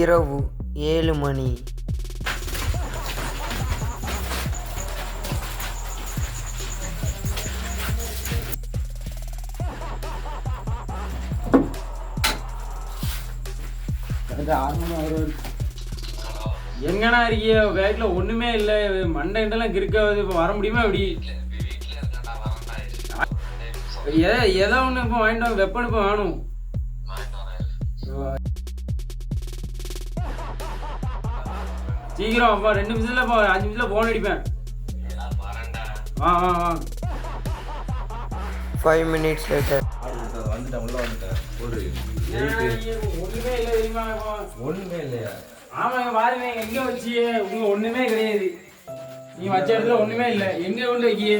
இரவு ஏழு மணி. எங்கண்ணா இருக்கிய பேக்ல ஒண்ணுமே இல்ல. மண்டை கிறுக்காது இப்ப வர முடியுமா இப்படி? எதை எதை ஒண்ணு இப்போ வாங்கிட்டு வாங்க. வெப்பன் இப்போ வேணும். சீக்கிரம் அப்பா ரெண்டு நிமிஷத்துல இப்போ அஞ்சு நிமிஷத்துல போன் அடிப்பேன். ஆ ஆ ஆ. ஃபைவ் மினிட்ஸ் லேட்டர் வந்துட்டேன் உள்ள வந்துட்டேன். ஒரு ஒண்ணுமே இல்ல தெரியுமா இப்போ? ஒண்ணுமே இல்லையா? ஆமாங்க பாருங்க எங்க வச்சிய? உங்க ஒண்ணுமே கிடையாது. நீ வச்ச இடத்துல ஒண்ணுமே இல்ல. எங்க உள்ள வைக்கிய?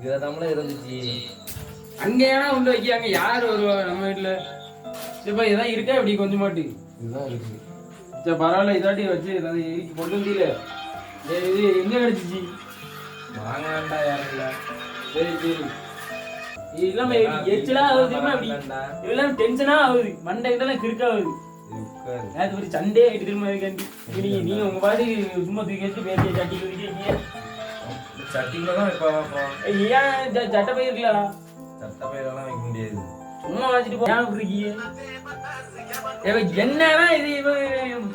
இதுல தமிழ இருந்துச்சு. அங்க ஏன்னா உள்ள வைக்கிய. அங்க யார் வருவா நம்ம வீட்டுல? சரிப்பா ஏதாவது இருக்கா இப்படி கொஞ்சமாட்டு? இதுதான் இருக்கு. சரி பரவாயில்ல இதாட்டி வச்சு ஏதாவது இருக்கு கொண்டு சரி, இது எங்க கிடைச்சிச்சு? வாங்க வேண்டாம் யாரும் இல்ல சரி. சரி இல்லாம எரிச்சலா ஆகுது இதெல்லாம் டென்ஷனா ஆகுது. மண்டை கிட்டலாம் கிறுக்காகுது இது உட்காரு நேற்று ஒரு சண்டே ஆயிட்டு திரும்ப இருக்காண்டி நீங்க நீங்க உங்க பாட்டு சும்மா தூக்கி வச்சு பேசிய சட்டி குதிக்கிறீங்க சட்டிக்குள்ள தான் வைப்பா பார்ப்போம் ஏன் சட்டை போயிருக்கலாம் சட்ட பயிரெல்லாம் வைக்க முடியாது. சும்மா வச்சுட்டு ஏன் இருக்கீங்க என்னன்னா இது? இவன்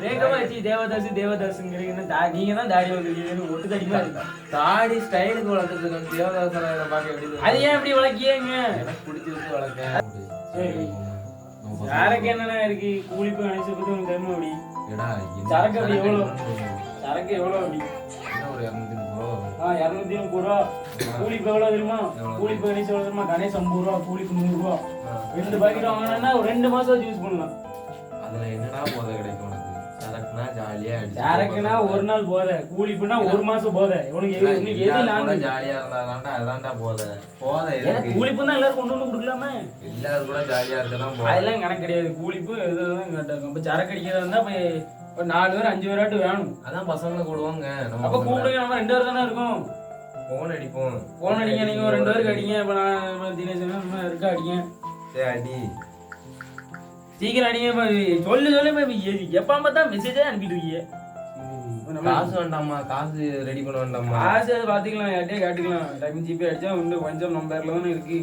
வேகமா வச்சு தேவதாஸ் தேவதாஸ்ங்கிறீங்க தா- நீங்க தான் தாடி வந்துருக்கீங்க ஒட்டு தடிமா இருக்கு? தாடி ஸ்டைலுக்கு வளர்த்துட்டு தேவதாசனை பார்க்க எப்படி அது ஏன் இப்படி வளர்க்கியங்க? எனக்கு பிடிச்சிருக்கு வளர்க்கேன் சரி. யாருக்கு என்னென்ன இருக்கு? கூலிப்பு கணேச பத்தி உனக்கு தெரியுமா அப்படி? சரக்கு அப்படி எவ்வளவு? சரக்கு எவ்வளவு அப்படி? இரநூத்தி முப்பது ரூபா கூலிப்பு எவ்வளவு தெரியுமா? கூலிப்பு கணேச எவ்வளவு தெரியுமா? கணேஷ் ஐம்பது ரூபா கூலிப்பு நூறு ரூபா. ரெண்டு பாக்கெட் வாங்கினா ஒரு ரெண்டு மாசம் யூஸ் பண்ணலாம். அதுல என்னடா போதை கிடைக்கும் உனக்கு? சரக்குனா ஜாலியா சரக்குனா ஒரு நாள் போத கூலிப்புனா ஒரு மாசம் போத. உனக்கு எது எது ஜாலியா இருந்தாதான்டா அதான்டா போதை. போதை எதுக்கு? கூலிப்பு தான் எல்லாரும் கொண்டு வந்து கொடுக்கலாமே. எல்லாரும் கூட ஜாலியா இருக்கதான் அதெல்லாம் கணக்கு கிடையாது. கூலிப்பு இதுதான் கேட்டாங்க இப்போ சரக்கு அடிக்கிறதா இருந்தா இப்போ ஒரு நாலு பேர் அஞ்சு பேராட்டு வேணும். அதான் பசங்களை கூடுவாங்க. அப்ப கூப்பிடுங்க நம்ம ரெண்டு பேர் தானே இருக்கோம். போன் அடிப்போம். போன் அடிங்க நீங்க ஒரு ரெண்டு பேருக்கு அடிங்க. இப்போ நான் தினேஷ் இருக்கா அடிங்க. சரி அடி சீக்கிரம் அடிங்க சொல்லு சொல்லு எப்போ பார்த்தா மெசேஜே அனுப்பிட்டு இருக்கீங்க நம்ம காசு வேண்டாமா காசு ரெடி பண்ண வேண்டாமா காசு அது பார்த்துக்கலாம் யார்ட்டே காட்டுக்கலாம். டைம் ஜிபே அடிச்சா இன்னும் கொஞ்சம் நம்பர்ல தானே இருக்கு.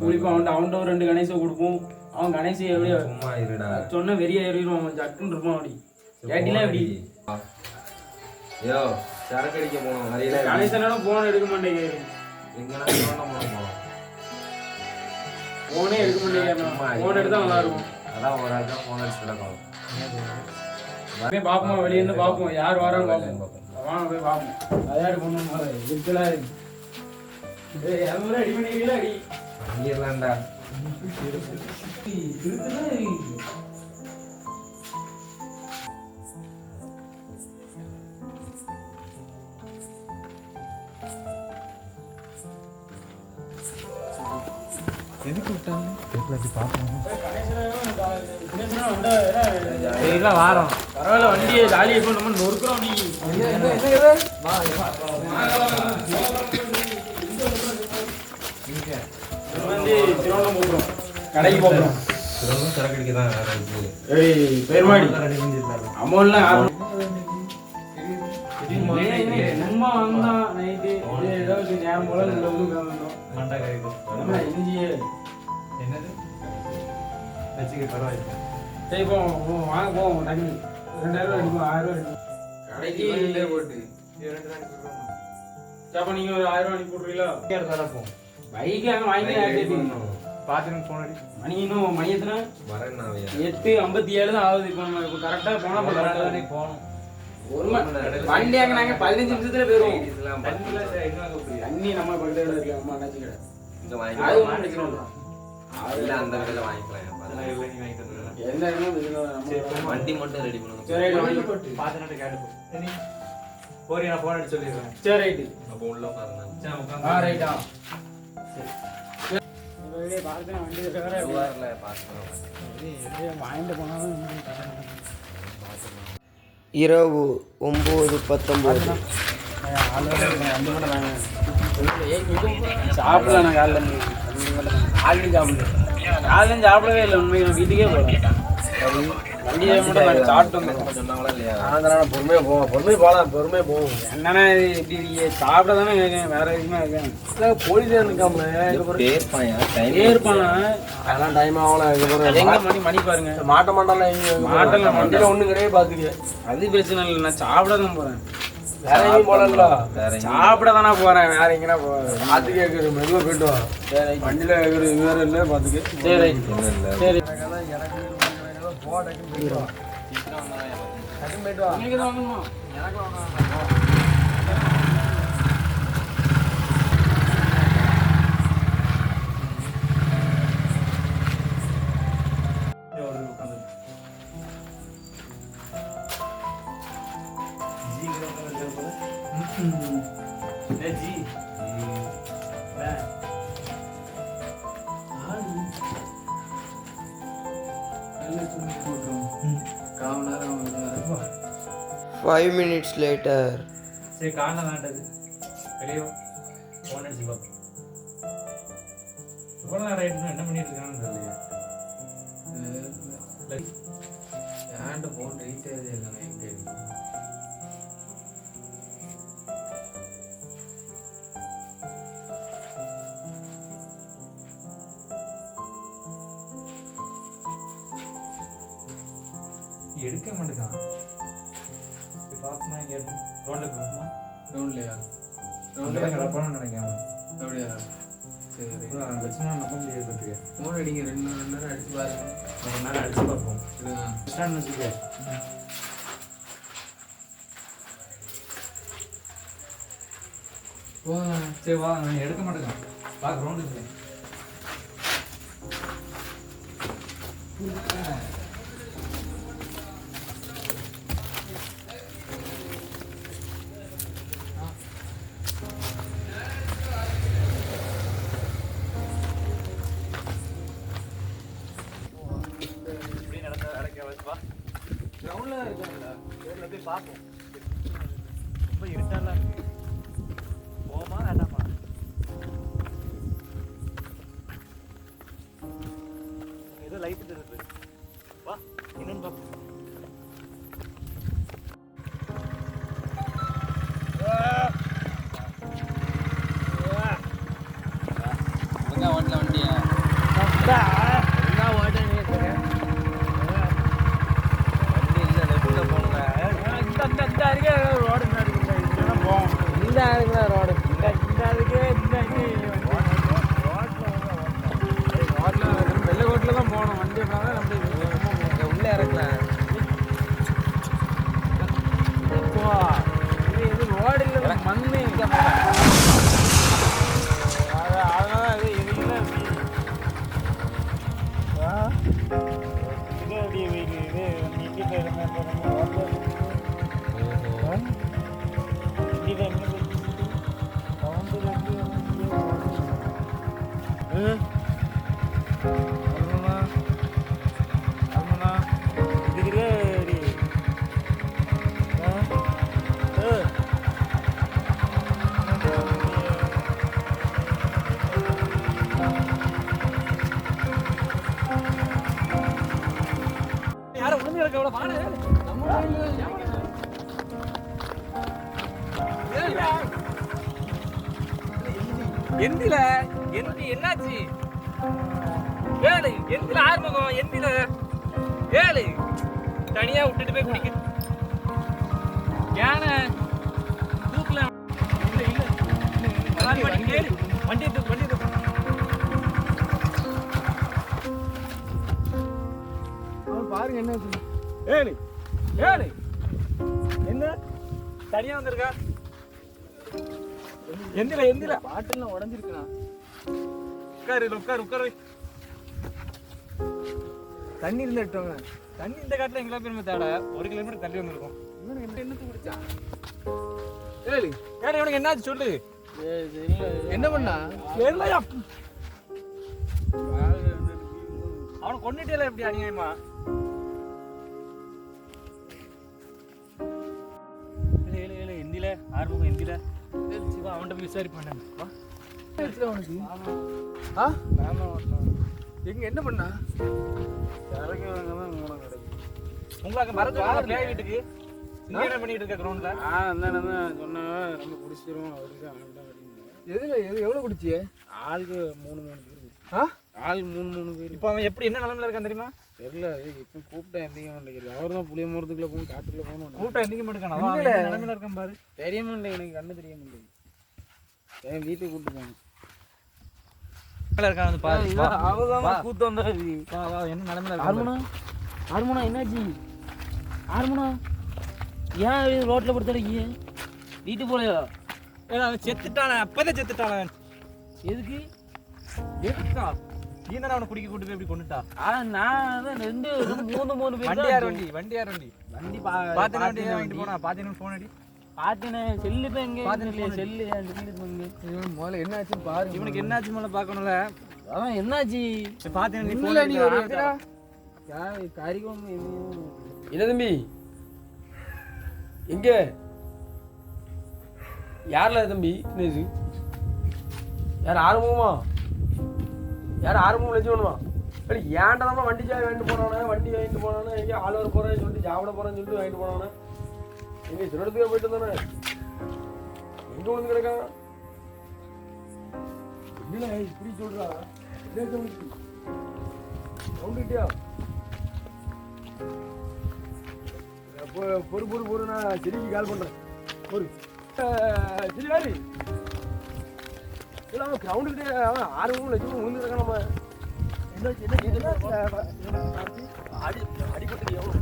கூலிப்பு அவன்கிட்ட அவன்கிட்ட ஒரு ரெண்டு கணேசை கொடுப்போம். அவன் கணேசை எப்படியா சும்மா இருடா. சொன்ன வெறிய ஏறிடுவான் அவன் ஜக்குன்னு இருப்பான் அப்படி. கேட்டிலாம் எப்படி? யோ சரக்கு அடிக்க போனோம் நிறைய கணேசனால போன் எடுக்க மாட்டேங்கிறாரு. எங்கன்னா போனோம் போனோம் போனே எடுக்க மாட்டேங்கிறான் போன் எடுத்தா நல்லா இருக்கும் அதான் ஒரு ஆள் தான் போன் அடிச்சு போய் பார்ப்போம் வெளியே இருந்து பார்ப்போம் யார் வரான்னு பார்ப்போம் வாங்க போய் பார்ப்போம் அதான் பொண்ணு இருக்கலா இருக்கு ஏய் அது அடி. அங்கிடலாம்டா இருக்குதா இருக்கு இல்லை வாரம். பரவாயில்ல வண்டியை ஜாலியாக இப்போ நம்ம நொறுக்குறோம் நீ. நம்ம வந்து போகிறோம் கடைக்கு போகிறோம் சரக்கு அடிக்க தான் பெருமாடி. அமௌண்ட்லாம் மண்டா கறிக்கும் நம்ம இஞ்சியே என்னது? வச்சுக்க பரவாயில்ல. சரி போ போ, வாங்க போவோம் டக்குனு ரெண்டாயிரம் ரூபா ஆயிரம் ரூபா கடைக்கு போட்டு. அப்போ நீங்கள் ஒரு ஆயிரம் ரூபா அனுப்பி விட்றீங்களா தரப்போம் பைக்கு அங்கே வாங்கி ஆயிரத்தி பாத்துன்னு போன் அடி. மணி இன்னும் மணி எத்தனை? வரேன் எட்டு ஐம்பத்தி ஏழு தான் ஆகுது இப்போ நம்ம கரெக்டாக போனால் கரெக்டாக போனோம் ஒரு வண்டி அங்கே நாங்கள் பதினஞ்சு நிமிஷத்துல போயிடுவோம் தண்ணி நம்ம பக்கத்துல இருக்கு. அம்மா அண்ணாச்சி கடை. இங்க அது ஒண்ணும் பிரச்சனை வாங்கிக்கலாம் இல்லை இல்ல அந்த கடையில வாங்கிக்கலாம் வண்டி மட்டும் ரெடி பண்ணணும். சரி ரைட் சரி. ரைட்டு. அப்போ உள்ள பாருங்க ஆ ரைட்டா. வண்டி வேற வரல பாத்துக்கலாம் வாங்கிட்டு போனாலும் இரவு ஒம்பது பத்தொம்போது. சாப்பிடல நான் காலைல இருந்து. ஆல்ரெடி சாப்பிடல. காலையில சாப்பிடவே இல்லை உண்மைக்கு நான் வீட்டுக்கே போகல. வண்டியை மட்டும் நான் சாப்பிட்டு வந்தேன் சொன்னாங்களா இல்லையா ஆந்திரான பொறுமையாக போவோம். பொறுமையை போகலாம் பொறுமையாக போவோம். என்னன்னா இப்படி? சாப்பிட தானே இருக்கேன் வேற எதுவுமே இருக்கேன். போலீஸ் இருக்காம டைம் இருப்பானா? அதெல்லாம் டைம் ஆகலாம் இது அது எங்க மணி மணி பாருங்க. மாட்ட மாட்டால மாட்டல, வண்டியில் ஒன்றும் கிடையாது பார்த்துக்க அது பிரச்சனை இல்லை நான் சாப்பிட தான் போறேன். வேற எங்கேயும் போகல சாப்பிட தானே போறேன் வேற எங்கேனா போறேன். பார்த்து கேட்குறது மெதுவாக போயிட்டு வா. வண்டியில் கேட்குறது வேற இல்லை பார்த்துக்க சரி. ஒண்ணும் இல்ல சரி உங்களுக்கு தான் வாங்கணுமா? ஃபைவ் மினிட்ஸ் லேட்டர் சரி காணல வேண்டது வெளியே ஃபோன் அடிச்சு பார்ப்போம் இவ்வளோ நேரம் ஆயிடுச்சுன்னா என்ன பண்ணிட்டு இருக்கான்னு தெரியல ஏன்ட்ட ஃபோன் ரீசார்ஜ் இல்லைங்க எங்க இருக்கு? எடுக்க மாட்டேங்கான் பார்ப்போமா இங்கே ரோட்டில் போகுமா ஃபோன்லையா ரோட்டில் கிடப்பான்னு நினைக்காம அப்படியா? சரி. பிரச்சனை நம்ப முடியாது பார்த்துக்க ஃபோன் அடிங்க. ரெண்டு ரெண்டு நேரம் அடிச்சு பாருங்க. ஒரு நேரம் அடிச்சு பார்ப்போம்? ஸ்டாண்ட் வச்சுக்க. போங்க. சரி வா. நான் எடுக்க மாட்டேங்கான் பார்க்க ரவுண்டு லைட் தெரியுது வா என்னன்னு பார்ப்போம் எந்தில எந்தி என்னாச்சு? ஏழு எந்தில ஆறுமுகம் எந்தில? ஏழு தனியா விட்டுட்டு போய் குடிக்க. யானை தூக்கல இல்ல இல்ல வண்டி வண்டி ஏறு. வண்டி எடுத்து வண்டி எடுத்து பாருங்க என்ன ஏழு ஏழு என்ன? தனியா வந்திருக்கா? எந்தில எந்தில. பாட்டெல்லாம் உடஞ்சிருக்குண்ணா. உட்காரு உட்காரு உட்காரு. தண்ணி இருந்து எடுத்தவங்க. தண்ணி இந்த காட்டுல எங்களா பெருமை தேட? ஒரு கிலோமீட்டர் தள்ளி வந்திருக்கோம். இவனுக்கு என்ன என்னத்து குடிச்சான் ஏழு ஏழு இவனுக்கு என்னாச்சு சொல்லு. என்ன பண்ணா? தெரியலையா அவனை கொண்டுட்டே எப்படி அநியாயமா? ஆறுமுகம் ஹிந்தில சிவா அவன்கிட்ட போய் விசாரிப்பான் வா அவனுக்கு ஆ எங்க என்ன பண்ணா இறங்கி வாங்க தான் மூலம் கிடைக்கும் உங்களுக்கு மறந்து பிளே வீட்டுக்கு இங்க என்ன பண்ணிட்டு இருக்க கிரவுண்ட்ல ஆ அந்த தான் சொன்னேன் ரொம்ப பிடிச்சிரும் அவருக்கு அப்படின்னு எதுல எது எவ்வளவு குடிச்சியே ஆளுக்கு மூணு மூணு பேர் ஆ? ஆள் மூணு மூணு பேர் இப்போ அவன் எப்படி என்ன நிலைமையில இருக்கான் தெரியுமா தெரியல இப்போ கூப்பிட்டா எந்திக்க மாட்டேங்குது அவர் தான் புளிய மரத்துக்குள்ள போகணும் காட்டுக்குள்ள போகணும் கூட்டம் எந்திக்க மாட்டேங்கான் நிலைமையில இருக்கான் பாரு. தெரிய மாட்டேங்குது எனக்கு கண்ணு தெரிய மாட்டேங்குது என் வீட்டுக்கு கூப்பிட்டு ஆர்மனா என்னாச்சு? ஆர்மனா ஏன் ரோட்ல படுத்துறீங்க வீட்டு போலையா? செத்துட்டானே. அப்பதான் செத்துட்டானே எதுக்கா? நீ தானே அவனை குடிக்க கூட்டு போய் இப்படி கொண்டுட்டா ஆ நான் ரெண்டு மூணு மூணு பேர் வண்டி யார் வண்டி? வண்டி யார் வண்டி? வண்டி பாத்தின வண்டி வாங்கிட்டு போனா பாத்தின ஃபோன் அடி. பார்த்தேனே செல்லு இப்போ எங்க? பாத்தின செல்லு இவன் முதல்ல என்ன ஆச்சுன்னு பாருங்க. இவனுக்கு என்னாச்சு மேல பாக்கணும்ல அதான் என்னாச்சு? பாத்தின நீ இல்ல நீ ஒரு ஃபோன் யார் கறிக்கும் என்ன தம்பி. எங்க? யார்ல தம்பி? என்ன இது. யார் ஆரம்பமா யார் ஆரம்பம் லட்சணுமா ஏன்டா தான் வண்டி சாவி வாங்கிட்டு போனானே? வண்டி வாங்கிட்டு போனானே? எங்கே ஆள் வர போகிறேன்னு சொல்லிட்டு சாப்பிட போகிறேன்னு சொல்லிட்டு வாங்கிட்டு போனானே? எங்கே சிறடத்துக்கே போயிட்டு இருந்தானே எங்கே வந்து கிடக்கான் இல்லை இப்படி சொல்கிறா சவுண்டுட்டியா பொறு பொறு பொறு நான் சிரிக்கு கால் பண்றேன். பொறு. சரி இல்லை அவன் கிரவுண்டுக்கிட்டே அவன் ஆறு மூணு லட்சம் விழுந்து கிடக்கான் நம்ம. என்னாச்சு என்னாச்சு என்னாச்சு அடி அடிபட்டு எவ்வளோ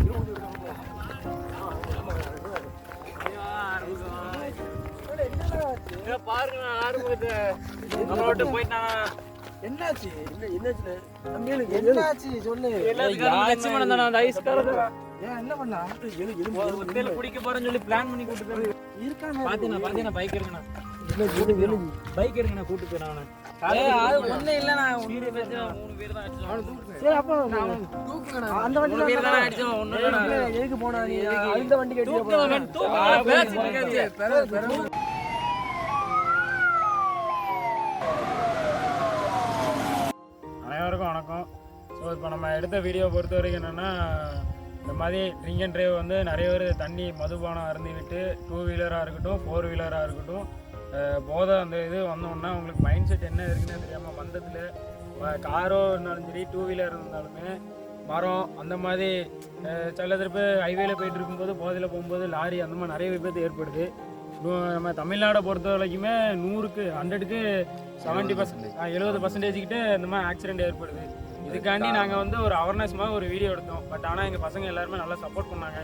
பாருங்க ஆரம்பத்தை நம்மளோட போயிட்டான்? என்னாச்சு? என்ன என்னாச்சு? என்னாச்சு? சொல்லு. லட்சுமணன் தானே அந்த ஐஸ் காலத்துல ஏன் என்ன பண்ணா? குடிக்க போறேன்னு சொல்லி பிளான் பண்ணி கூட்டு இருக்கானே. பாத்தீங்கன்னா பாத்தீங்கன்னா பைக் எழு பைக் நான். கட்டி அனைவருக்கும் வணக்கம். ஸோ இப்போ நம்ம எடுத்த வீடியோ பொறுத்த வரைக்கும் என்னென்னா இந்த மாதிரி ட்ரிங்க் அண்ட் ட்ரைவ் வந்து நிறைய பேர் தண்ணி மதுபானம் அருந்தி விட்டு டூ வீலராக இருக்கட்டும் ஃபோர் வீலராக இருக்கட்டும் போதை அந்த இது வந்தோன்னா உங்களுக்கு மைண்ட் செட் என்ன இருக்குன்னு தெரியாமல் மந்தத்தில் காரோ இருந்தாலும் சரி டூ வீலர் இருந்தாலுமே மரம் அந்த மாதிரி சில திருப்பி ஹைவேல போயிட்டு இருக்கும்போது போதையில் போகும்போது லாரி அந்த மாதிரி நிறைய விபத்து ஏற்படுது. நம்ம தமிழ்நாடை பொறுத்த வரைக்குமே நூறுக்கு ஹண்ட்ரடுக்கு செவன்ட்டி பர்சன்ட் எழுபது பர்சன்டேஜ் கிட்ட இந்த மாதிரி ஆக்சிடென்ட் ஏற்படுது. இதுக்காண்டி நாங்கள் வந்து ஒரு அவேர்னஸ் மாதிரி ஒரு வீடியோ எடுத்தோம். பட் ஆனால் எங்கள் பசங்க எல்லாருமே நல்லா சப்போர்ட் பண்ணாங்க.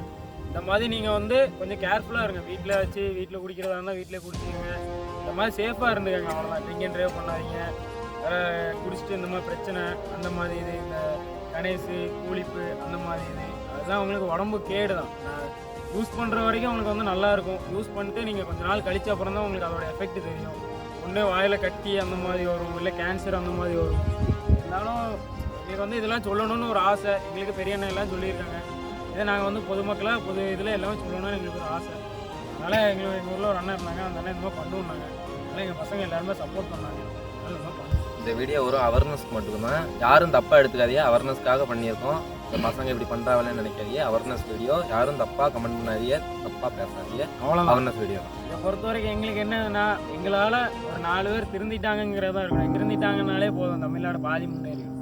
இந்த மாதிரி நீங்கள் வந்து கொஞ்சம் கேர்ஃபுல்லாக இருங்க. வீட்டில் வச்சு வீட்டில் குடிக்கிறதா இருந்தால் வீட்டில் குடிச்சிக்கோங்க. இந்த மாதிரி சேஃபாக இருந்துக்கங்க அவ்வளோதான் ட்ரிங்க் அண்ட் ட்ரைவ் பண்ணாதீங்க. குடிச்சிட்டு இந்த மாதிரி பிரச்சனை அந்த மாதிரி இது இந்த கணேசு கூலிப்பு அந்த மாதிரி இது. அதுதான் உங்களுக்கு உடம்பு கேடு தான் யூஸ் பண்ணுற வரைக்கும் உங்களுக்கு வந்து நல்லா இருக்கும். யூஸ் பண்ணிட்டு நீங்கள் கொஞ்ச நாள் கழிச்ச அப்புறம் தான் உங்களுக்கு அதோட எஃபெக்ட் தெரியும். ஒன்று வாயில் கட்டி அந்த மாதிரி வரும் இல்லை கேன்சர் அந்த மாதிரி வரும். இருந்தாலும் எங்களுக்கு வந்து இதெல்லாம் சொல்லணும்னு ஒரு ஆசை. எங்களுக்கு பெரிய அண்ணன் எல்லாம் சொல்லியிருக்காங்க. இதை நாங்கள் வந்து பொதுமக்களாக பொது இதில் எல்லாமே சொல்லணும்னு எங்களுக்கு ஒரு ஆசை. அதனால் எங்களுக்கு எங்கள் ஊரில் ஒரு அண்ணன் இருந்தாங்க. அந்த அண்ணன் இந்த மாதிரி பண்ணுவோம்னாங்க அதனால் எங்கள் பசங்க எல்லாருமே சப்போர்ட் பண்ணாங்க. இந்த வீடியோ ஒரு அவேர்னஸ்க்கு மட்டும்தான். யாரும் தப்பாக எடுத்துக்காதீங்க. அவேர்னஸ்க்காக பண்ணியிருக்கோம். இந்த பசங்க இப்படி பண்ணுறாங்களேன்னு நினைக்காதீங்க. அவேர்னஸ் வீடியோ யாரும் தப்பாக கமெண்ட் பண்ணாதீங்க. தப்பாக பேசாதீங்க. அவ்வளோதான் அவேர்னஸ் வீடியோ இதை பொறுத்த வரைக்கும் எங்களுக்கு என்னன்னா எங்களால் ஒரு நாலு பேர் திருந்திட்டாங்கங்கிறதா இருக்கணும் திருந்திட்டாங்கனாலே போதும். தமிழ்நாடு பாதி முன்னேறிடும்.